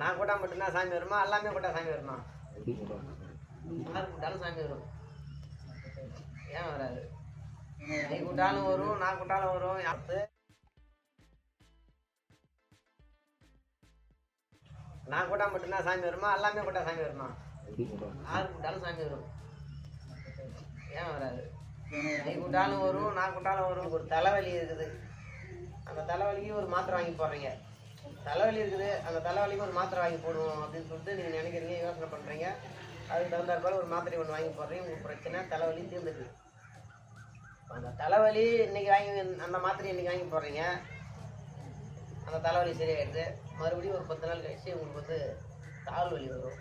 நான் கூட்டா மட்டும்தான் சாமி வருமா? எல்லாமே கூட்டா சாமி வருமா? யார் கூட்டாலும் சாமி வரும். ஏன் வராது? நீ கூட்டாலும் வரும் நான் கூட்டாலும் வரும். யாரு நான் கூட்டா மட்டும்தான் சாமி வருமா? எல்லாமே கூட்டா சாமி வருமா? யாரு கூட்டாலும் சாமி வரும். ஏன் வராது? நீ கூட்டாலும் வரும் நான் கூட்டாலும் வரும். ஒரு தலைவலி இருக்குது. அந்த தலைவலிக்கு ஒரு மாத்திரை வாங்கி போடுறீங்க. தலைவலி இருக்குது. அந்த தலைவலிக்கு ஒரு மாத்திரை வாங்கி போடுவோம் அப்படின்னு சொல்லிட்டு நீங்கள் நினைக்கிறீங்க யோசனை பண்ணுறீங்க அதுக்கு தகுந்தாற்போல ஒரு மாத்திரை ஒன்று வாங்கி போடுறீங்க. உங்களுக்கு பிரச்சனை தலைவலி தீர்ந்துட்டு அந்த தலைவலி இன்றைக்கி வாங்கி அந்த மாத்திரை இன்னைக்கு வாங்கி போடுறீங்க. அந்த தலைவலி சரியாயிடுது. மறுபடியும் ஒரு பத்து நாள் கழிச்சு உங்களுக்கு வந்து கால் வலி வரும்.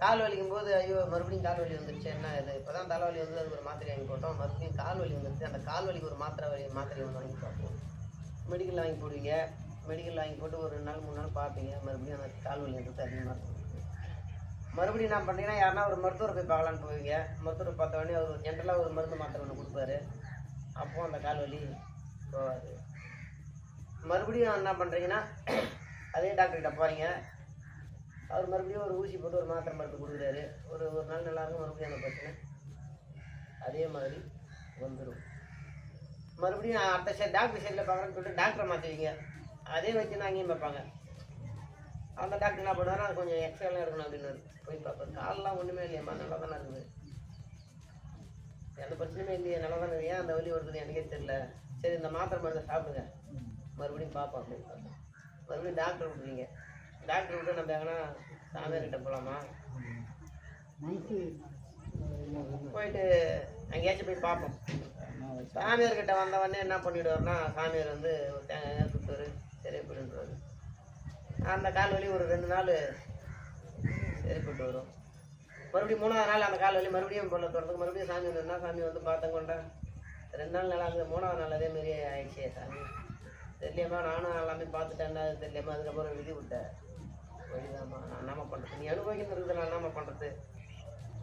கால் வலிக்கும் போது ஐயோ மறுபடியும் கால் வலி வந்துருச்சு என்ன இது? இப்போ தான் தலைவலி வந்து அதுக்கு ஒரு மாத்திரை வாங்கி போட்டோம். மறுபடியும் கால் வலி வந்துருச்சு. அந்த கால் வலிக்கு ஒரு மாத்திரை வலி மாத்திரை ஒன்று வாங்கி பார்ப்போம் மெடிக்கல் வாங்கி போடுவீங்க. மெடிக்கல் வாங்கி போட்டு ஒரு ரெண்டு நாள் மூணு நாள் பார்ப்பீங்க. மறுபடியும் அந்த கால் வலி வந்து அதிகமாக இருக்கும் மறுபடியும் என்ன பண்ணுறீங்கன்னா யாருன்னா ஒரு மருத்துவரை போய் பார்க்கலான்னு போவீங்க. மருத்துவரை பார்த்த உடனே அவர் ஜென்ரலாக ஒரு மருந்து மாத்திரை ஒன்று கொடுப்பாரு. அப்போ அந்த கால் வலி போகாது மறுபடியும் என்ன பண்ணுறீங்கன்னா அதே டாக்டர்கிட்ட போகிறீங்க அவர் மறுபடியும் ஒரு ஊசி போட்டு ஒரு மாத்திரை மருந்து கொடுக்குறாரு. ஒரு ஒரு நாள் நல்லாயிருக்கும் மறுபடியும் அந்த பிரச்சனை அதே மாதிரி வந்துடும் மறுபடியும் அடுத்த சைடு டாக்டர் சைடில் பார்க்குறேன்னு சொல்லிட்டு டாக்டரை மாற்றுவீங்க அதே வச்சு தான் அங்கேயும் பார்ப்பாங்க. அந்த டாக்டர் என்ன பண்ணுவாரு? அது கொஞ்சம் எக்ஸ்ட்ராலாம் இருக்கணும் அப்படின்னு போய் பார்ப்பேன் காலெலாம் ஒன்றுமே இல்லையம்மா நல்லா தானே இருக்குது. எந்த பிரச்சனையுமே இல்லையே நல்லா தானே ஏன் அந்த வலி வருதுன்னு எனக்கே தெரியல. சரி இந்த மாத்திரை மருந்து சாப்பிடுங்க. மறுபடியும் பார்ப்போம் அப்படின்னு பார்த்தேன் மறுபடியும் டாக்டர் விட்றீங்க டாக்டர் விட்டு நம்ம எங்கன்னா சாமியார்கிட்ட போகலாமா போயிட்டு அங்கேயாச்சும் போய் பார்ப்போம். சாமியார்கிட்ட வந்தவொடனே என்ன பண்ணிவிடுவார்னா சாமியார் வந்து ஒரு தேங்காய் சுற்றுவார் சரி வரும். அந்த கால் வலி ஒரு ரெண்டு நாள் சரிப்பட்டு வரும். மறுபடியும் மூணாவது நாள் அந்த கால் வலி மறுபடியும் பொண்ணை தொடர்ந்து மறுபடியும் சாமி வந்ததுன்னா சாமி வந்து பார்த்தேன் கொண்டேன் ரெண்டு நாள் நல்லா இருந்தது மூணாவது நாள் அதே மாதிரி ஆயிடுச்சு சாமி. தெரியாமா நானும் எல்லாமே பார்த்துட்டேன் அது தெரியாமல் அதுக்கப்புறம் விதி விட்டேன். வழிதாம்மா நான் என்னம்மா பண்ணுறது நீ அனுபவிக்கணும் இருக்குது நான் என்னம்மா பண்ணுறது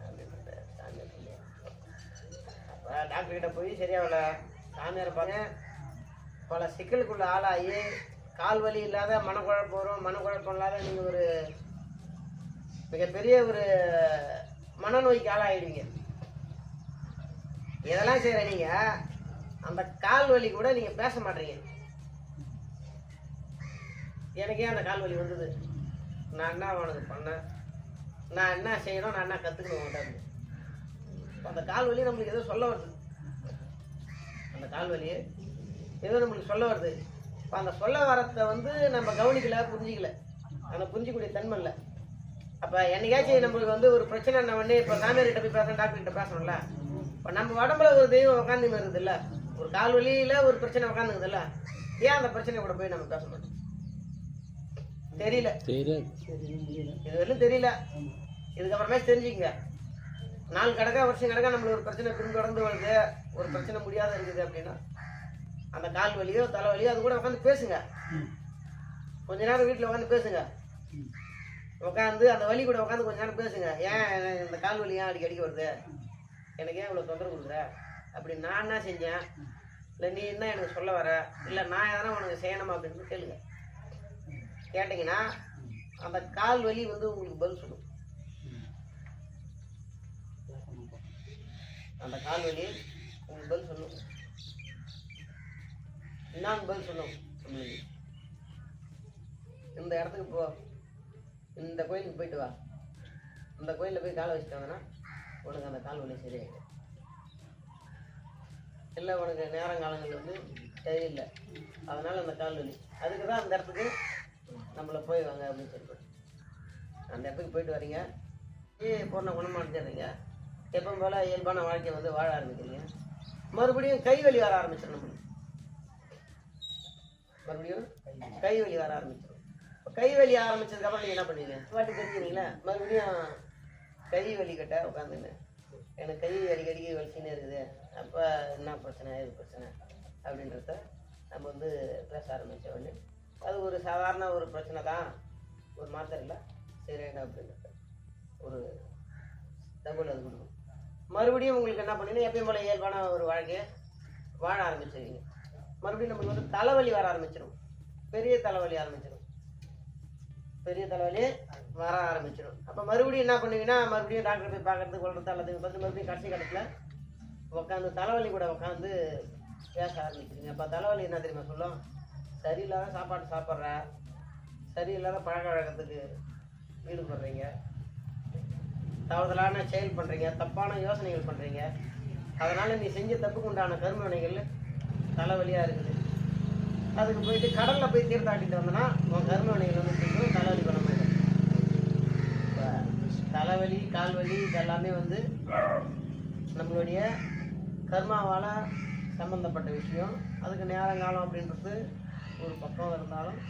அப்படின்னு சாமி அப்போ டாக்டர் போய் சரியாகல சாமியார் பாருங்க பல சிக்கலுக்குள்ள ஆளாகி கால் வலி இல்லாத மனக்குழப்பம் வரும். மனக்குழப்பம் இல்லாத நீங்கள் ஒரு மிகப்பெரிய ஒரு மனநோய்க்கு ஆளாகிடுவீங்க இதெல்லாம் செய்கிற நீங்கள் அந்த கால் வலி கூட நீங்கள் பேச மாட்டீங்க. எனக்கே அந்த கால் வலி வந்தது. நான் என்ன உனக்கு பண்ணேன்? நான் என்ன செய்யணும்? நான் என்ன கற்றுக்கணும் உங்கள்கிட்ட அந்த கால் வலி நம்மளுக்கு ஏதோ சொல்ல வருது. அந்த கால் வலி ஏதோ நம்மளுக்கு சொல்ல வருது. இப்போ அந்த சொல்ல வரத்தை வந்து நம்ம கவனிக்கல புரிஞ்சிக்கல. அந்த புரிஞ்சிக்கூடிய தன்மை இல்லை. அப்போ என்னைக்காச்சும் நம்மளுக்கு வந்து ஒரு பிரச்சனை நான் உடனே இப்போ சாமியார்கிட்ட போய் பேசணும் டாக்டர் கிட்ட பேசணும்ல. இப்போ நம்ம உடம்புல ஒரு தெய்வம் உட்காந்து இருக்குதுல்ல ஒரு கால் வலியில ஒரு பிரச்சனை உட்காந்துக்குதுல்ல ஏன் அந்த பிரச்சனை கூட போய் நம்ம பேச மாட்டோம்? தெரியல. இது வரையும் தெரியல. இதுக்கப்புறமே தெரிஞ்சுக்கங்க. நாள் கிடக்கா வருஷம் கிடக்கா நம்மளுக்கு ஒரு பிரச்சனை பின்தொடர்ந்து வருது. ஒரு பிரச்சனை முடியாத இருக்குது அப்படின்னா அந்த கால் வலியோ தலைவலியோ அது கூட உட்காந்து பேசுங்க. கொஞ்ச நேரம் வீட்டில் உட்காந்து பேசுங்க. உட்காந்து அந்த வலி கூட உட்காந்து கொஞ்ச நேரம் பேசுங்க. ஏன் இந்த கால் வலி ஏன் அடிக்கடி வருது? எனக்கு ஏன் இவ்வளோ தொந்தரவு கொடுக்குற? அப்படி நான் என்ன செஞ்சேன்? இல்லை நீ என்ன எனக்கு சொல்ல வர? இல்லை நான் எதனா உனக்கு செய்யணுமா அப்படின்னு கேளுங்க. கேட்டிங்கன்னா அந்த கால் வலி வந்து உங்களுக்கு பதில் சொல்லும். அந்த கால் வலி உங்களுக்கு பதில் சொல்லும். என்னான்னு பதில் சொல்லும் நம்மளுக்கு இந்த இடத்துக்கு போ. இந்த கோயிலுக்கு போயிட்டு வா. இந்த கோயிலில் போய் காலை வச்சுட்டு உனக்கு அந்த கால் வலி சரியாயிடும். இல்லை உனக்கு நேரங்காலங்கள் வந்து சரியில்லை. அதனால் அந்த கால் வலி. அதுக்கு தான் அந்த இடத்துக்கு நம்மளை போய் வாங்க அப்படின்னு சொல்லிட்டு. அந்த இடத்துக்கு போயிட்டு வரீங்க. ஏ பொண்ணை குணமாடுறீங்க எப்பவும் போல் இயல்பான வாழ்க்கையை வந்து வாழ ஆரம்பிக்கிறீங்க. மறுபடியும் கை வலி வர ஆரம்பிச்சிடும் நம்மளுக்கு மறுபடியும் கை வலி வர ஆரம்பிச்சிடும் கை வலி ஆரம்பிச்சதுக்கப்புறம் நீங்கள் என்ன பண்ணுவீங்க வாட்டி தெரிஞ்சுங்களா மறுபடியும் கை வலி கட்ட உட்காந்துன்னு எனக்கு கை அடிக்கடிக்கு வலிச்சுன்னு இருக்குது. அப்போ என்ன பிரச்சனை? எது பிரச்சனை? அப்படின்றத நம்ம வந்து பேச ஆரம்பித்த உடனே அது ஒரு சாதாரண ஒரு பிரச்சனை தான். ஒரு மாத்திரை இல்லை சரியாயிடும் அப்படின்றது. ஒரு தகவல் அது கொடுக்கும். மறுபடியும் உங்களுக்கு என்ன பண்ணீங்கன்னா எப்பயும் போல இயல்பான ஒரு வாழ்க்கையை வாழ ஆரம்பிச்சிருவீங்க. மறுபடியும் நம்மளுக்கு வந்து தலைவலி வர ஆரம்பிச்சிடும் பெரிய தலைவலி ஆரம்பிச்சிடும் பெரிய தலைவலி வர ஆரம்பிச்சிடும் அப்போ மறுபடியும் என்ன பண்ணுவீங்கன்னா மறுபடியும் டாக்டர் போய் பார்க்கறது கொள்றது அல்லது வந்து மறுபடியும் கடைசி கட்டத்தில் உட்காந்து தலைவலி கூட உட்காந்து பேச ஆரம்பிச்சிருங்க அப்போ தலைவலி என்ன தெரியுமா சொல்லும்? சரியில்லாத சாப்பாடு சாப்பிட்ற சரியில்லாத பழக்க வழக்கத்துக்கு ஈடுபடுறீங்க. தவறுதலான செயல் பண்ணுறீங்க தப்பான யோசனைகள் பண்ணுறீங்க அதனால் நீ செஞ்ச தப்புக்கு உண்டான கருமனைகள் தலைவலியாக இருக்குது. அதுக்கு போயிட்டு கடலில் போய் தீர்த்தாட்டிட்டு வந்தனா உன் கருமனைகள் வந்து தீர்க்கும் தலைவலி பண்ண முடியும் இப்போ தலைவலி கால்வலி இதெல்லாமே வந்து நம்மளுடைய கர்மாவால் சம்மந்தப்பட்ட விஷயம். அதுக்கு நேரங்காலம் அப்படின்றது ஒரு பக்கம் இருந்தாலும்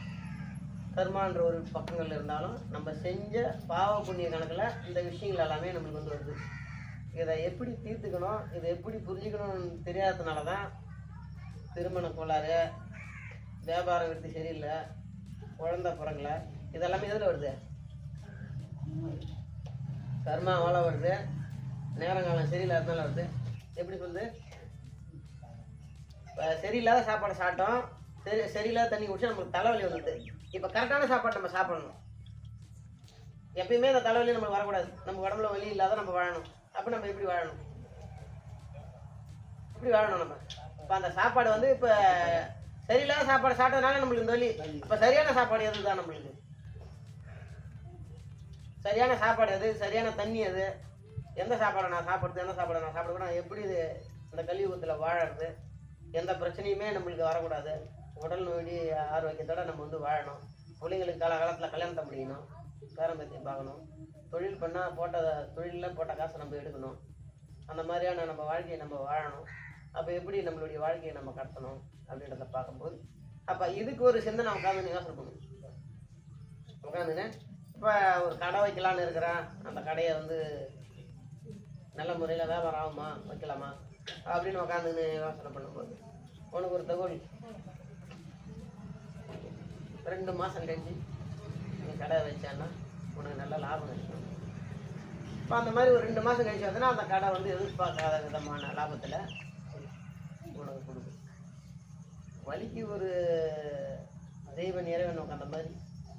கர்மான்ற ஒரு பக்கங்கள் இருந்தாலும் நம்ம செஞ்ச பாவ புண்ணிய கணக்கில் இந்த விஷயங்கள் எல்லாமே நம்மளுக்கு வந்து வருது. இதை எப்படி தீர்த்துக்கணும் இதை எப்படி புரிஞ்சுக்கணும்னு தெரியாததுனால தான் திருமண கோளாறு வியாபார விருத்தி சரியில்லை குழந்த பிறங்கல இதெல்லாமே எதில் வருது? கர்மாவால் வருது. நேரங்காலம் சரியில்லாததுனால வருது. எப்படி சொல்லுது இப்போ சரியில்லாத சாப்பாடு சாப்பிட்டோம். சரி சரியில்லாத தண்ணி குடிச்சு நமக்கு தலைவலி வந்துடுது. இப்போ கரெக்டான சாப்பாடு நம்ம சாப்பிடணும். எப்பயுமே அந்த தலைவலி நம்மளுக்கு வரக்கூடாது. நம்ம உடம்புல வலி இல்லாத நம்ம வாழணும். அப்போ நம்ம எப்படி வாழணும்? எப்படி வாழணும் நம்ம? இப்போ அந்த சாப்பாடு வந்து இப்போ சரியில்லாத சாப்பாடு சாப்பிட்டதுனால நம்மளுக்கு இந்த வலி. இப்போ சரியான சாப்பாடு எது தான் நம்மளுக்கு? சரியான சாப்பாடு எது? சரியான தண்ணி எது? எந்த சாப்பாடை நான் சாப்பிட்றது? எந்த சாப்பாடை நான் சாப்பிடக்கூடாது? நான் எப்படி இது இந்த கலியுகத்தில் வாழறது? எந்த பிரச்சனையுமே நம்மளுக்கு வரக்கூடாது. உடல் நோய் ஆரோக்கியத்தோடு நம்ம வந்து வாழணும். பிள்ளைங்களுக்கு காலகாலத்தில் கல்யாணத்தை முடியணும் பேரம்பத்தியை பார்க்கணும். தொழில் பண்ணால் போட்ட தொழிலில் போட்ட காசை நம்ம எடுக்கணும். அந்த மாதிரியான நம்ம வாழ்க்கையை நம்ம வாழணும். அப்போ எப்படி நம்மளுடைய வாழ்க்கையை நம்ம கடத்தணும் அப்படின்றத பார்க்கும்போது அப்போ இதுக்கு ஒரு சிந்தனை உட்காந்து யோசனை பண்ணணும் உட்காந்துன்னு இப்போ ஒரு கடை வைக்கலான்னு இருக்கிறேன். அந்த கடையை வந்து நல்ல முறையில் வியாபாரம் ஆகுமா? வைக்கலாமா? அப்படின்னு உட்காந்துன்னு யோசனை பண்ணும்போது உனக்கு ஒரு தகவல். ரெண்டு மாதம் கழிச்சு நீ கடை வச்சான்னா உனக்கு நல்ல லாபம் கிடைக்கும். இப்போ அந்த மாதிரி ஒரு ரெண்டு மாதம் கழிச்சு வந்தோன்னா அந்த கடை வந்து எதிர்பார்க்காத விதமான லாபத்தில் உனக்கு கொடுக்கும் வலிக்கு ஒரு தெய்வன் இறைவன் உட்காந்த மாதிரி.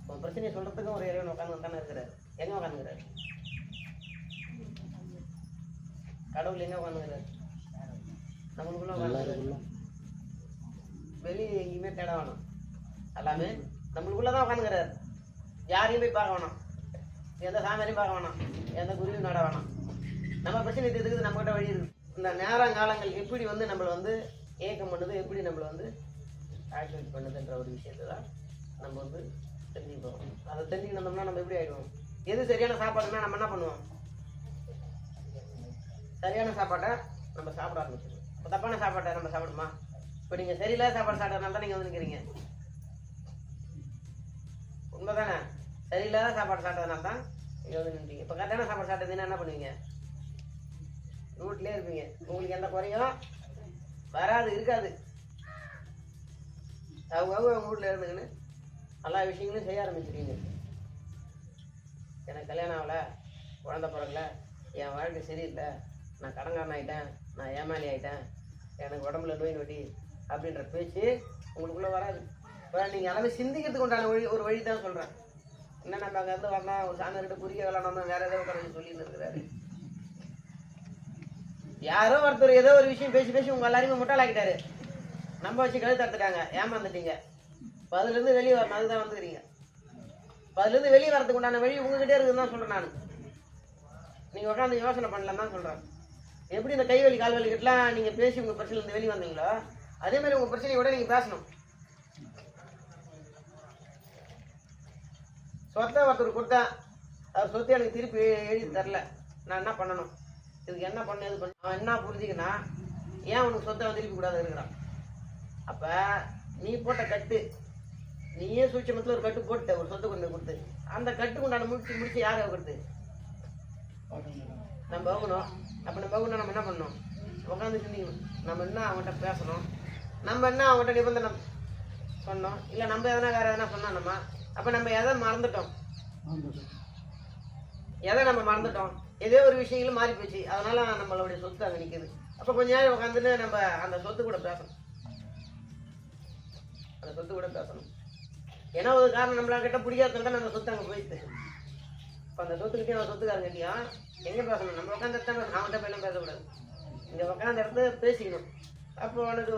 உன் பிரச்சனையை சொல்கிறதுக்கும் ஒரு இறைவன் உட்காந்து தானே இருக்கிறார். எங்கே உட்காந்துக்கிறார் கடவுள் எங்கே உட்காந்துக்கிறார் நம்மளுக்குள்ள உட்காந்துக்கிறார் வெளியே எங்கேயுமே தேட வேணாம். எல்லாமே நம்மளுக்குள்ள தான் உட்காந்துக்கிறார் யாரையும் போய் பார்க்க வேணாம். எந்த சாமியாரையும் பார்க்க வேணாம். எந்த குருவையும் நட வேணாம். நம்ம பிரச்சனை தீர்த்துக்கிறது நம்மகிட்ட வழி இருக்கு. இந்த நேரங்காலங்கள் எப்படி வந்து நம்மளை வந்து ஏக்கம் பண்ணுது எப்படி நம்மளை வந்து ஆக்டிவேட் பண்ணுதுன்ற ஒரு விஷயத்தை தான் நம்ம வந்து தெரிஞ்சுக்கிறோம் அதை தெரிஞ்சுக்கணும்னா நம்ம எப்படி ஆகிடுவோம் எது சரியான சாப்பாடுனா நம்ம என்ன பண்ணுவோம்? சரியான சாப்பாட்டை நம்ம சாப்பிட ஆரம்பிச்சிடுவோம். இப்போ தப்பான சாப்பாட்டை நம்ம சாப்பிடுமா? இப்போ நீங்கள் சரியில்லாத சாப்பாடு சாப்பிட்றதுனால தான் நீங்கள் வந்து நிற்கிறீங்க உண்மைதானே? சரியில்லாத சாப்பாடு சாப்பிட்டதுனால தான் நீங்கள் வந்து நின்றீங்க. இப்போ கரெக்டான சாப்பாடு சாப்பிட்டதுன்னா என்ன பண்ணுவீங்க? ரூட்லேயே இருப்பீங்க. உங்களுக்கு எந்த குறையும் வராது இருக்காது. அவங்க அவங்க அவங்க வீட்டில் இருந்துக்கின்னு எல்லா விஷயங்களும் செய்ய ஆரம்பிச்சிருக்கீங்க. எனக்கு கல்யாணம் ஆகலை குழந்த பிறகுல என் வாழ்க்கை சரியில்லை நான் கடங்காரன் ஆகிட்டேன் நான் ஏமாளி ஆகிட்டேன் எனக்கு உடம்புல நோய் நொடி அப்படின்ற பேச்சு உங்களுக்குள்ளே வராது. இப்போ நீங்கள் எல்லாமே சிந்திக்கிறதுக்கு உண்டான வழி ஒரு வழி தான் சொல்கிறேன் என்ன நம்ம அங்கேருந்து வரணும் ஒரு சாமியார்கிட்ட புரிய விளாடணும் வேறு ஏதாவது உட்காந்து சொல்லிட்டு இருக்கிறாரு. யாரோ ஒருத்தர் ஏதோ ஒரு விஷயம் பேசி பேசி உங்க எல்லாரையுமே முட்டாளாக்கிட்டாரு. நம்ம வச்சு கழுத்து தடுத்துட்டாங்க ஏமாந்துட்டீங்க. இப்போ அதுலேருந்து வெளியே வரணும் அதுதான் வந்துக்கிறீங்க. இப்போ அதுலேருந்து வெளியே வரதுக்கு உண்டான வழி உங்ககிட்டே இருக்குதுன்னு தான் சொல்கிறேன் நான். நீங்கள் உட்காந்து யோசனை பண்ணலன்னு தான் சொல்கிறேன் எப்படி இந்த கை வலி கிட்டலாம் நீங்கள் பேசி உங்கள் பிரச்சனையிலேருந்து வெளியே வந்தீங்களோ அதே மாதிரி உங்கள் பிரச்சனையோட நீங்கள் பேசணும். சொத்தை ஒருத்தர் கொடுத்தா அவர் சொத்து எனக்கு திருப்பி எழுதி தரல. நான் என்ன பண்ணணும்? இதுக்கு என்ன பண்ண இது பண்ண. அவன் என்ன புரிஞ்சுக்கினா ஏன் உனக்கு சொத்தை திருப்பி கூடாது இருக்கிறான்? அப்போ நீ போட்ட கட்டு நீயே சூட்சமத்தில் ஒரு கட்டு போட்ட ஒரு சொத்து கொண்டு கொடுத்து. அந்த கட்டுக்கு உண்டான முடிச்சு முடிச்சு யார் கொடுத்து நம்ம வகுக்கணும் அப்போ நம்ம வகுக்கணும் நம்ம என்ன பண்ணணும்? உட்காந்து சிந்திக்கணும். நம்ம என்ன அவன்கிட்ட பேசணும்? நம்ம என்ன அவன்கிட்ட நிபந்தனை சொன்னோம் இல்லை நம்ம எதனா வேறு எதனா சொன்னோம் நம்ம? அப்போ நம்ம எதை மறந்துட்டோம். எதை நம்ம மறந்துட்டோம்? ஏதோ ஒரு விஷயங்களும் மாறி போச்சு. அதனால நம்மளுடைய சொத்து அங்கே நிற்குது அப்போ கொஞ்ச நேரம் உட்காந்துட்டு நம்ம அந்த சொத்து கூட பேசணும். அந்த சொத்து கூட பேசணும். ஏன்னா ஒரு காரணம் நம்மளா கிட்ட பிடிக்காதவங்க நம்ம சொத்து அங்கே போயிட்டு இப்போ அந்த சொத்துக்கிட்டே அவன் சொத்துக்காரங்கிட்டையும் எங்கே பேசணும்? நம்ம உட்காந்து தான் நான் அவன்கிட்ட போய் எல்லாம் பேசக்கூடாது. இங்கே உட்காந்த இடத்துல பேசிக்கணும். அப்போ அவனுக்கு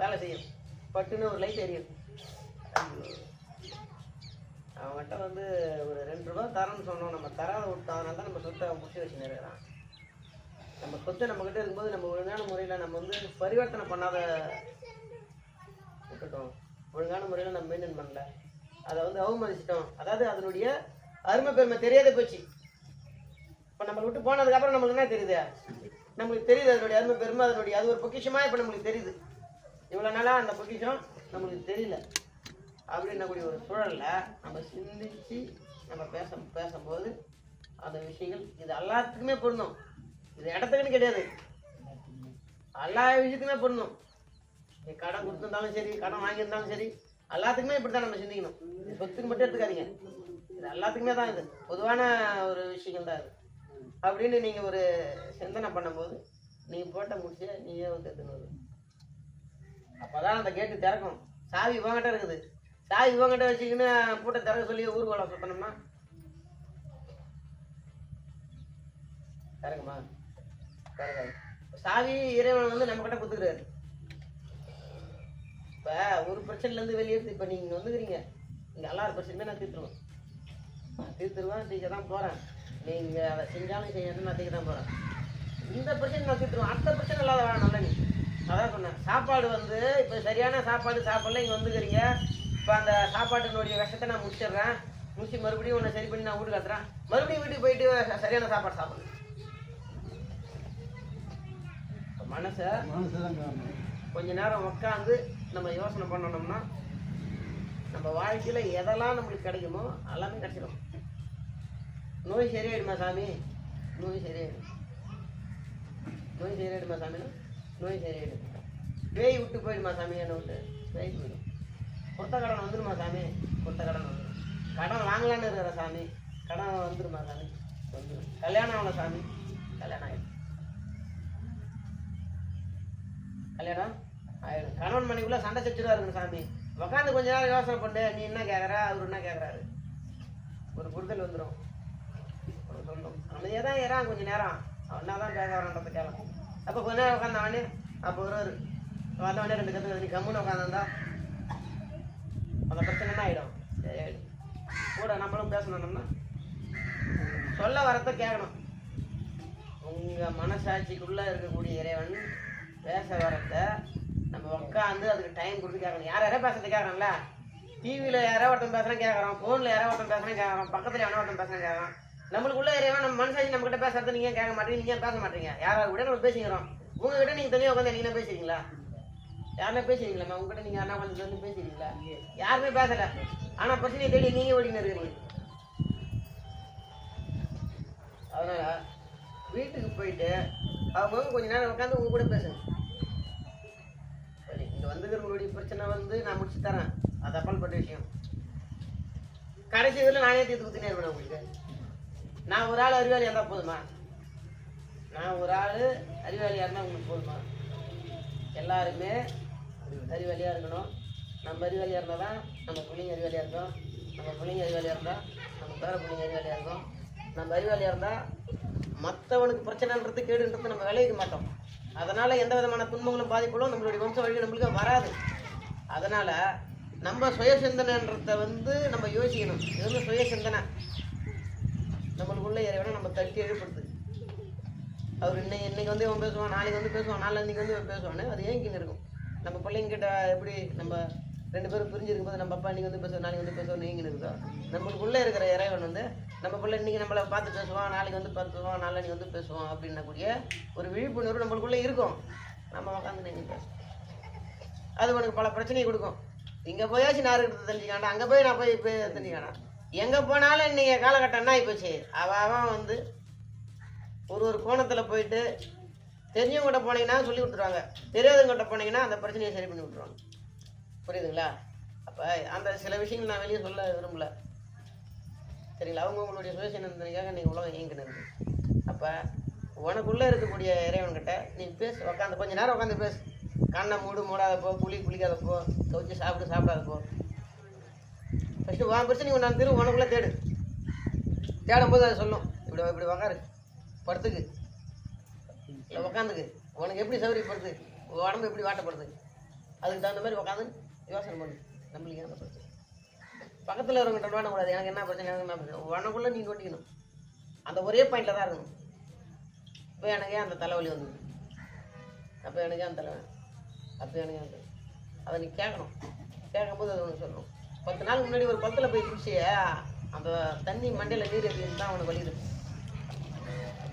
வேலை செய்யும். பட்டுன்னு ஒரு லைட் எரியும். அவன்கிட்ட வந்து ஒரு ரெண்டு ரூபா தரேன்னு சொன்னோம். நம்ம தராத விட்டதுனால தான் நம்ம சொத்தை அவன் பிடிச்சி வச்சுன்னு இருக்கிறான். நம்ம சொத்தை நம்மக்கிட்ட இருக்கும்போது நம்ம ஒழுங்கான முறையில் நம்ம வந்து பரிவர்த்தனை பண்ணாத விட்டுட்டோம் ஒழுங்கான முறையில் நம்ம மெயின்டைன் பண்ணல. அதை வந்து அவமதிச்சிட்டோம். அதாவது அதனுடைய அருமை பெருமை தெரியாத போச்சு. இப்போ நம்மளை விட்டு போனதுக்கப்புறம் நம்மளுக்கு என்ன தெரியுது? நம்மளுக்கு தெரியுது அதனுடைய அருமை பெருமை அதனுடைய அது ஒரு பொக்கிஷமாக இப்போ நம்மளுக்கு தெரியுது. இவ்வளோ நாளாக அந்த பொக்கிஷம் நம்மளுக்கு தெரியல. அப்படின்னக்கூடிய ஒரு சூழலில் நம்ம சிந்திச்சு நம்ம பேச பேசும்போது அந்த விஷயங்கள் இது எல்லாத்துக்குமே பொருந்தும். இது இடத்துக்குன்னு கிடையாது. எல்லா விஷயத்துக்குமே பொருந்தும். நீ கடன் கொடுத்துருந்தாலும் சரி கடன் வாங்கியிருந்தாலும் சரி எல்லாத்துக்குமே இப்படி தான் நம்ம சிந்திக்கணும். இது சொத்துக்கு மட்டும் எடுத்துக்காதீங்க. இது எல்லாத்துக்குமே தான் இது. பொதுவான ஒரு விஷயங்கள் தான் இது. அப்படின்னு நீங்கள் ஒரு சிந்தனை பண்ணும்போது நீங்கள் போட்ட முடிச்சு நீயே வந்து எடுத்துன்னு அப்போதான் அந்த கேட்டு திறக்கும். சாவி உங்ககிட்ட இருக்குது. சாவி இவங்கிட்ட வச்சுக்கின்னு பூட்டை திறக்க சொல்லி ஊர்வலம் சுத்தணுமா? திறக்குமா? திறக்காது. சாவி இறைவன் வந்து நம்ம கிட்ட குத்துக்கிறாரு இப்போ ஒரு பிரச்சனைலேருந்து வெளியேறது இப்போ நீங்கள் வந்துக்கிறீங்க. இங்கே எல்லாரும் பிரச்சனையுமே நான் தீர்த்துருவேன். நான் தீர்த்துருவேன் தீக்க தான் போகிறேன் நீங்கள் அதை செஞ்சாலும் செய்யாதுன்னு நான் தீக்க தான் போகிறேன் இந்த பிரச்சனை நான் தீர்த்துருவேன். அடுத்த பிரச்சனை இல்லாத வேணாம் நல்ல நீ. அதான் சொன்னேன். சாப்பாடு வந்து இப்போ சரியான சாப்பாடு சாப்பிடல இங்கே வந்துக்கிறீங்க. இப்போ அந்த சாப்பாட்டினுடைய விஷத்தை நான் முடிச்சிடுறேன். முடிச்சு மறுபடியும் உன்னை சரி பண்ணி நான் வீட்டுக்கு கத்துறேன் மறுபடியும் வீட்டுக்கு போயிட்டு சரியான சாப்பாடு சாப்பிடு. மனசை கொஞ்ச நேரம் உட்காந்து நம்ம யோசனை பண்ணணும்னா நம்ம வாழ்க்கையில் எதெல்லாம் நம்மளுக்கு கிடைக்குமோ எல்லாமே கிடைச்சிடும் நோய் சரியாயிடுமா சாமி? நோய் சரியாயிடும். நோய் சரியாயிடுமா சாமினா? நோய் சரியாயிடும். பேய் விட்டு போயிடுமா சாமி என்னை விட்டு? பேய் போயிடும். கொடுத்த கடன் வந்துடுமா சாமி? கொடுத்த கடன் வந்துடும் கடன் வாங்கலான்னு இருக்கிற சாமி. கடன் வந்துடுமா சாமி? வந்துடும் கல்யாணம் ஆகல சாமி. கல்யாணம் ஆகிடும் கல்யாணம் ஆயிடும். கணவன் மணிக்குள்ளே சண்டை சச்சுருவா இருக்கணும் சாமி. உட்காந்து கொஞ்ச நேரம் யோசனை பண்ணு. நீ என்ன கேட்குற அவர் என்ன கேட்குறாரு ஒரு புரிதல் வந்துடும் ஒரு அமைதியாக தான் ஏறான் கொஞ்சம் நேரம். அவனா தான் பேச வரன்றது கேட்கலாம் அப்போ கொஞ்ச நேரம் உட்காந்தவனே அப்போ ஒரு வந்தவனே ரெண்டு கற்று நீ கம்முன்னு உட்காந்துருந்தா அந்த பிரச்சனைனா ஆகிடும் சரி. ஆயிடும் கூட நம்மளும் பேசணும்னா? சொல்ல வரத்தை கேட்கணும். உங்கள் மனசாட்சிக்குள்ளே இருக்கக்கூடிய இறைவன் பேச வரத நம்ம உட்காந்து அதுக்கு டைம் கொடுத்து கேட்கணும். யார் யாரோ பேசுறது கேட்கறோம்ல டிவியில் யாரோ ஒருத்தன் பேசுகிறேன் கேட்குறோம் ஃபோனில் யாரோ ஒருத்தன் பேசுகிறேன் கேட்குறோம் பக்கத்தில் யாரோ ஒருத்தன் பேசுகிறேன் கேட்குறோம் நம்மளுக்குள்ள இறைவன் நம்ம மனசாட்சி நம்மகிட்ட பேசுறது நீங்க கேட்க மாட்டீங்க? நீங்க பேச மாட்டீங்க? யாராவது கூட நம்ம பேசிக்கிறோம். உங்ககிட்ட நீங்கள் தனியாக உட்காந்து நீங்க பேசுறீங்களா யாருன்னா பேசுறீங்களா உங்ககிட்ட நீங்க யாரா வந்து வந்து பேசுறீங்களா யாருமே பேசல. ஆனா பிரச்சனையை தேடி நீங்க இருக்கிறீங்க அதனால வீட்டுக்கு போயிட்டு அவங்க கொஞ்ச நேரம் உட்காந்து உங்க கூட பேசுங்க. இங்க வந்துக்கிறவங்களுடைய பிரச்சனை வந்து நான் முடிச்சு தரேன். அது அப்பாற்பட்ட விஷயம். கடைசி இதில் நானே தீர்த்து குத்தினே இருப்பேன் உங்களுக்கு. நான் ஒரு ஆள் அறிவாளியாக இருந்தால் போதுமா? நான் ஒரு ஆள் அறிவாளியாக இருந்தால் உங்களுக்கு போதுமா? எல்லாருமே அறிவாளியாக இருக்கணும். நம்ம அறிவாளியாக இருந்தால் தான் நம்ம பிள்ளைங்க அறிவாளியாக இருக்கும். நம்ம பிள்ளைங்க அறிவாளியாக இருந்தால் நம்ம பேர பிள்ளைங்க அறிவாளியாக இருக்கும். நம்ம அறிவாளியாக இருந்தால் மற்றவனுக்கு பிரச்சனைன்றது கேடுன்றது நம்ம விளைவிக்க மாட்டோம். அதனால் எந்த விதமான துன்பங்களும் பாதிப்புகளும் நம்மளுடைய வம்ச வழி நம்மளுக்கு வராது. அதனால் நம்ம சுய சிந்தனைன்றத வந்து நம்ம யோசிக்கணும். இது வந்து சுய சிந்தனை நம்மளுக்குள்ள இறைவனை நம்ம தட்டி எழுப்படுது அவர் இன்னைக்கு இன்னைக்கு வந்து இவன் பேசுவான் நாளைக்கு வந்து பேசுவான் நாளைக்கு வந்து இவன் பேசுவான்னு அது ஏங்கின்னு இருக்கும்? நம்ம பிள்ளைங்கிட்ட எப்படி நம்ம ரெண்டு பேரும் பிரிஞ்சிருக்கும் போது நம்ம அப்பா இன்றைக்கி வந்து பேசுவோம் நாளைக்கு வந்து பேசுவோம் நீங்கள் இருக்கோம் நம்மளுக்குள்ளே இருக்கிற இறைவன் வந்து நம்ம பிள்ளை இன்றைக்கி நம்மளை பார்த்து பேசுவான் நாளைக்கு வந்து பேசுவான் நாளைக்கு வந்து பேசுவான் அப்படின்னக்கூடிய ஒரு விழிப்புணர்வு நம்மளுக்குள்ளே இருக்கும். நம்ம உட்காந்து நீங்கள் பேசுவோம். அது உனக்கு பல பிரச்சனையை கொடுக்கும். இங்கே போயாச்சும் நான் இருக்கிறது தெரிஞ்சுக்காண்டா அங்கே போய் நான் போய் போய் தெரிஞ்சுக்காண்டா எங்கே போனாலும் இன்றைக்கி காலகட்டம் என்ன ஆகிப்போச்சு அவன் அவன் வந்து ஒரு ஒரு கோணத்தில் போயிட்டு தெரிஞ்சவங்ககிட்ட போனீங்கன்னா சொல்லி கொடுத்துருவாங்க. தெரியாதவங்ககிட்ட போனீங்கன்னா அந்த பிரச்சனையை சரி பண்ணி விட்ருவாங்க புரியுதுங்களா? அப்போ அந்த சில விஷயங்கள் நான் வெளியே சொல்ல விரும்பல. சரிங்களா? அவங்க உங்களுடைய சுயசிந்தனைக்காக நீங்கள் உலகம் இயங்கினது. அப்போ உனக்குள்ளே இருக்கக்கூடிய இறைவன்கிட்ட நீ பேசு உட்காந்து கொஞ்ச நேரம் உட்காந்து பேசு. கண்ணை மூடு மூடாதப்போ குளி குளிக்காதப்போ போ. சாப்பிட்டு சாப்பிடாதப்போ ஃபஸ்ட்டு உன் பிரச்சனை நான் திரு உனக்குள்ளே தேடு. தேடும் போது அதை சொல்லும். இப்படி இப்படி உக்காரு. படுத்துக்கு. இல்லை உக்காந்துக்கு. உனக்கு எப்படி சௌகரியப்படுது உடம்பு எப்படி வாட்டப்படுது? அதுக்கு தகுந்த மாதிரி உட்காந்து யோசனை பண்ணு. நம்மளுக்கு என்ன பிரச்சனை? பக்கத்தில் இருக்கிறவங்க வேணக்கூடாது எனக்கு என்ன பிரச்சனை? எனக்கு என்ன பிரச்சனை? உனக்குள்ளே நீங்கள் கொட்டிக்கணும். அந்த ஒரே பாயிண்டில் தான் இருக்கணும். இப்போ எனக்கு ஏன் அந்த தலைவலி வந்தது அப்போ எனக்கு அந்த தலைவலி. அப்போ எனக்கு அந்த அதை நீ கேட்கணும். கேட்கும்போது அது ஒன்று சொல்லணும். பத்து நாள் முன்னாடி ஒரு குளத்தில் போய் குடிச்சியே அந்த தண்ணி மண்டையில் நீர் எப்படின்னு தான் அவனுக்கு இருக்கு.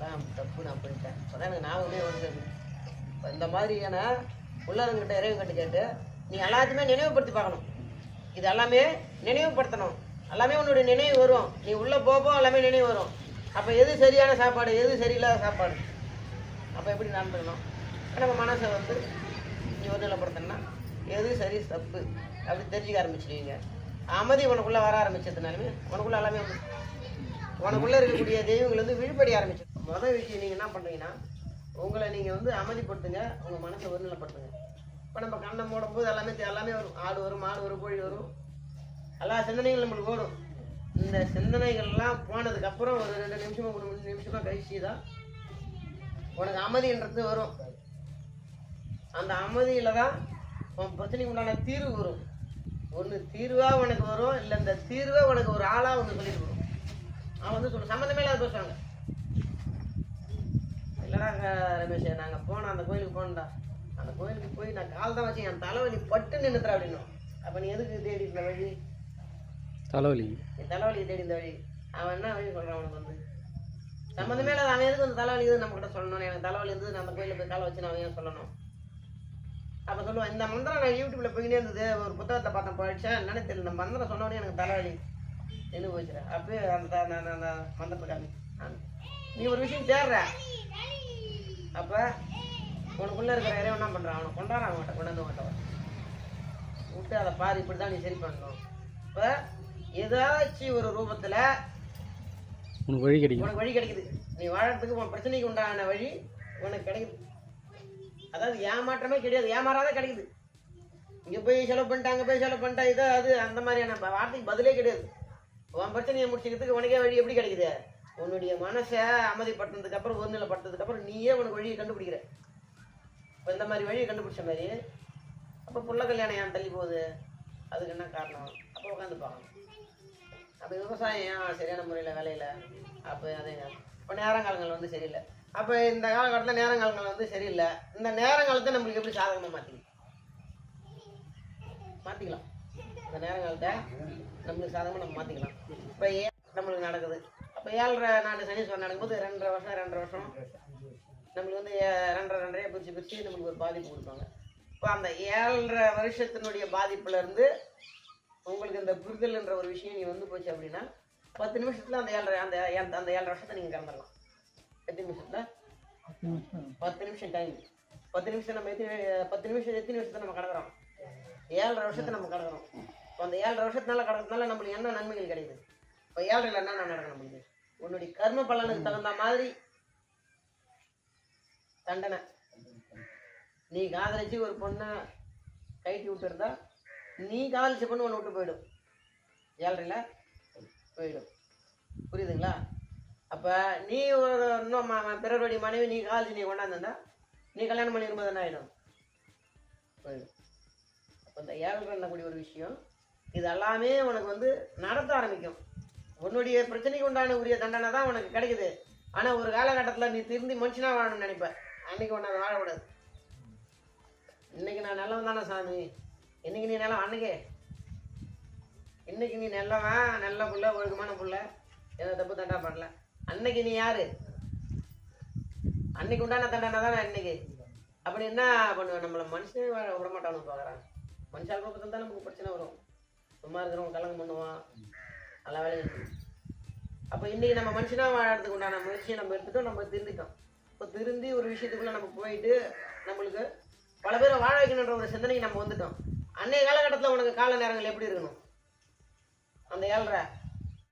அதான் தப்பு நான் பண்ணிட்டேன் அதான் எனக்கு ஞாபகமே வருது. இந்த மாதிரியான உள்ளவங்கிட்ட இறைவன் கட்டு கேட்டு நீ எல்லாத்தையுமே நினைவுபடுத்தி பார்க்கணும். இது எல்லாமே நினைவுபடுத்தணும். எல்லாமே உன்னுடைய நினைவு வரும். நீ உள்ளே போப்போ எல்லாமே நினைவு வரும். அப்போ எது சரியான சாப்பாடு எது சரியில்லாத சாப்பாடு? அப்போ எப்படி நடந்துக்கணும் நம்ம மனசை வந்து நீ ஒருநிலைப்படுத்தணும்னா எது சரி தப்பு? அப்படி தெரிஞ்சுக்க ஆரம்பிச்சிடுவீங்க அமைதி உனக்குள்ளே வர ஆரம்பிச்சதுனாலுமே உனக்குள்ளே எல்லாமே உனக்குள்ளே இருக்கக்கூடிய தெய்வங்கள் வந்து விழிப்படைய ஆரம்பிச்சு மொதல் விஷயம் நீங்கள் என்ன பண்ணுறீங்கன்னா உங்களை நீங்கள் வந்து அமைதிப்படுத்துங்க உங்கள் மனசை ஒருநிலைப்படுத்துங்க. இப்போ நம்ம கண்ணை மூடும் போது எல்லாமே எல்லாமே வரும். ஆடு வரும் மாடு வரும் கோழி வரும். எல்லா சிந்தனைகளும் நம்மளுக்கு ஓடும். இந்த சிந்தனைகள்லாம் போனதுக்கப்புறம் ஒரு ரெண்டு நிமிஷமா மூணு மணி கழிச்சு தான் உனக்கு அமைதின்றது வரும். அந்த அமைதியில் தான் உன் பிரச்சனைக்கு உண்டான தீர்வு வரும். ஒன்று தீர்வாக உனக்கு வரும் இல்லை இந்த தீர்வாக உனக்கு ஒரு ஆளாக ஒன்று சொல்லிட்டு வரும். அவன் வந்து சொல்ல சம்மந்தமே இல்லாத பேசுவாங்க இல்லைடா ரமேஷ் நாங்கள் போனோம் அந்த கோயிலுக்கு போனோம்டா. அந்த கோயிலுக்கு போய் நான் கால் தான் வச்சு என் தலைவலி பட்டு நின்றுத்துறா அப்படின்னும். அப்போ நீ எதுக்கு தேடி இந்த வழி? தலைவலி? நீ தலைவலியை தேடி இந்த வழி. அவன் என்ன வழி சொல்கிறான் அவனுக்கு வந்து? சம்மந்தமே இல்லாத அவன் எதுக்கு அந்த தலைவலி இது நம்ம கிட்ட சொல்லணும் எனக்கு தலைவலி இருந்து நான் அந்த கோயிலில் போய் காலை வச்சு நான் அவன் ஏன் சொல்லணும். அப்போ சொல்லுவான் இந்த மந்திரம் நான் யூடியூப்ல போயினே இருந்தது ஒரு புத்தகத்தை பார்த்தேன் படித்தேன் என்னன்னு தெரியல. இந்த மந்திரம் சொன்ன உடனே எனக்கு தலைவலி. நின்று போச்சுடா? அப்பயே அந்த நான் மந்திரத்தை காமி. நீ ஒரு விஷயம் தேடுற. அப்போ உனக்குள்ளே இருக்கிற இறைவன் என்ன பண்ணுறான் அவனை கொண்டாடுறான் அவன்கிட்ட கொண்டாந்து மாட்டவன் விட்டு அதை பாரு இப்படி தான் நீ சரி பண்ணணும். இப்போ ஏதாச்சும் ஒரு ரூபத்தில் உனக்கு வழி கிடைக்கும் உனக்கு வழி கிடைக்குது. நீ வாழறதுக்கு உன் பிரச்சனைக்கு உண்டான வழி உனக்கு கிடைக்குது. அதாவது ஏமாற்றமே கிடையாது. ஏமாறாத கிடைக்குது. இங்கே போய் செலவு பண்ணிட்டு அங்கே போய் செலவு பண்ணிட்டா இது அது அந்த மாதிரியான வார்த்தைக்கு பதிலே கிடையாது. உன் பிரச்சனையை முடிச்சுக்கிறதுக்கு உனக்கே வழி எப்படி கிடைக்குது? உன்னுடைய மனசை அமைதிப்படுத்தினதுக்கு அப்புறம் ஒருநிலைப்படுத்ததுக்கு அப்புறம் நீயே உனக்கு வழியை கண்டுபிடிக்கிற. இப்போ இந்த மாதிரி வழியை கண்டுபிடிச்ச மாதிரி அப்போ புள்ள கல்யாணம் ஏன் தள்ளி போகுது? அதுக்கு என்ன காரணம்? அப்போ உட்காந்து பார்க்கணும். அப்போ விவசாயம் ஏன் சரியான முறையில் வேலையில் அப்போ அதே இப்போ நேரங்காலங்கள் வந்து சரியில்லை. அப்போ இந்த காலகட்டத்தில் நேரங்காலங்கள் வந்து சரியில்லை. இந்த நேரங்காலத்தை நம்மளுக்கு எப்படி சாதகமாக மாற்றிக்கலாம் மாற்றிக்கலாம் இந்த நேரங்காலத்தை நம்மளுக்கு சாதகமாக நம்ம மாற்றிக்கலாம் இப்போ ஏன் நம்மளுக்கு நடக்குது. அப்போ ஏழரை நாலு சனீஸ்வரன் நடக்கும்போது ரெண்டரை வருஷம் ரெண்டரை வருஷம் நம்மளுக்கு வந்து ஏ- ரெண்டரை ரெண்டரையாக பிரித்து பிரித்து நம்மளுக்கு ஒரு பாதிப்பு கொடுப்பாங்க. இப்போ அந்த ஏழரை வருஷத்தினுடைய பாதிப்புல இருந்து உங்களுக்கு இந்த புரிதல்ன்ற ஒரு விஷயம் நீ வந்து போச்சு அப்படின்னா பத்து நிமிஷத்துல அந்த ஏழரை அந்த அந்த ஏழரை வருஷத்தை நீங்க கடந்துடலாம். எத்தனை நிமிஷத்துல? பத்து நிமிஷம். டைம் பத்து நிமிஷம் நம்ம எத்தனை பத்து நிமிஷம் எத்தனை நிமிஷத்தை நம்ம கடக்குறோம்? ஏழரை வருஷத்தை நம்ம கடக்கணும். இப்போ அந்த ஏழரை வருஷத்தினால கடக்கிறதுனால நம்மளுக்கு என்ன நன்மைகள் கிடைக்குது? இப்போ ஏழரையில் என்ன நடக்கணும் நம்மளுக்கு? உன்னுடைய கர்ம பலனுக்கு தகுந்த மாதிரி தண்டனை. நீ காதலிச்சு ஒரு பொண்ணை கைட்டி விட்டுருந்தா நீ காதலிச்ச பொண்ணு ஒன்று விட்டு போயிடும். ஏழரையில் போயிடும். புரியுதுங்களா? அப்போ நீ ஒரு இன்னும் பிறருடைய மனைவி நீ காதலிச்சு நீ கொண்டாந்துருந்தா நீ கல்யாணம் பண்ணிருக்கும்போது என்ன ஆகிடும் போயிடும். அந்த இந்த ஏழ்ரை என்னக்கூடிய ஒரு விஷயம். இது எல்லாமே உனக்கு வந்து நடத்த ஆரம்பிக்கும். உன்னுடைய பிரச்சனைக்கு உண்டான உரிய தண்டனை தான் உனக்கு கிடைக்குது. ஆனால் ஒரு காலகட்டத்தில் நீ திருந்தி மனுஷனாக வாழணும்னு நினைப்ப. அன்னைக்கு உன்னை அதை வாழக்கூடாது இன்னைக்கு நான் நல்லவன் தானே சாமி. இன்னைக்கு நீ நல்லவன் அன்னைக்கே. இன்னைக்கு நீ நல்லவன் நல்ல புள்ள ஒழுக்கமான புள்ள. எந்த தப்பு தண்டா பண்ணல அன்னைக்கு நீ யாரு? அன்னைக்கு உண்டான தண்டனை தானே இன்னைக்கு. அப்படி என்ன பண்ணுவேன் நம்மளை மனுஷனே வாழ விட மாட்டானு பார்க்குறாங்க மனுஷால் பக்கத்தில் தான் நமக்கு பிரச்சனை வரும். சும்மா இருக்கிறவங்க கலங்கம் பண்ணுவான். நல்லா வேலையை அப்போ இன்றைக்கி நம்ம மனுஷனாக வாழறதுக்கு உண்டான முயற்சியை நம்ம எடுத்துட்டோம் நம்ம திருந்திட்டோம். இப்போ திருந்தி ஒரு விஷயத்துக்குள்ளே நம்ம போயிட்டு நம்மளுக்கு பல பேரை வாழ வைக்கணுன்ற ஒரு சிந்தனைக்கு நம்ம வந்துட்டோம். அன்னைய காலகட்டத்தில் உனக்கு கால நேரங்கள் எப்படி இருக்கணும்? அந்த ஏழ்ரை.